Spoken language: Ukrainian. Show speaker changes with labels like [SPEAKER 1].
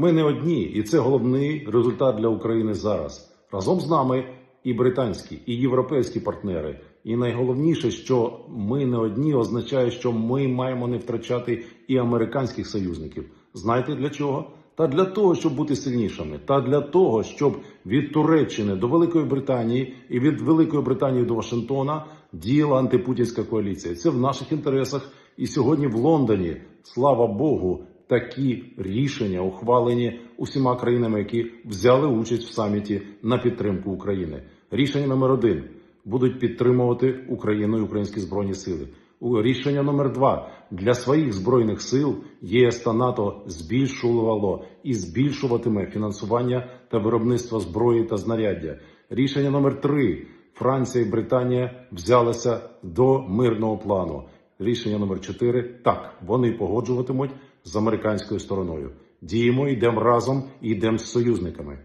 [SPEAKER 1] Ми не одні, і це головний результат для України зараз. Разом з нами і британські, і європейські партнери. І найголовніше, що ми не одні, означає, що ми маємо не втрачати і американських союзників. Знаєте для чого? Та для того, щоб бути сильнішими, та для того, щоб від Туреччини до Великої Британії і від Великої Британії до Вашингтона діяла антипутінська коаліція. Це в наших інтересах. І сьогодні в Лондоні, слава Богу, такі рішення ухвалені усіма країнами, які взяли участь в саміті на підтримку України. Рішення номер один будуть підтримувати Україну і українські збройні сили. Рішення номер два для своїх збройних сил ЄС та НАТО збільшувало і збільшуватиме фінансування та виробництво зброї та знаряддя. Рішення номер три Франція і Британія взялися до мирного плану. Рішення номер 4 так, вони погоджуватимуть з американською стороною. Діємо, йдемо разом йдемо з союзниками.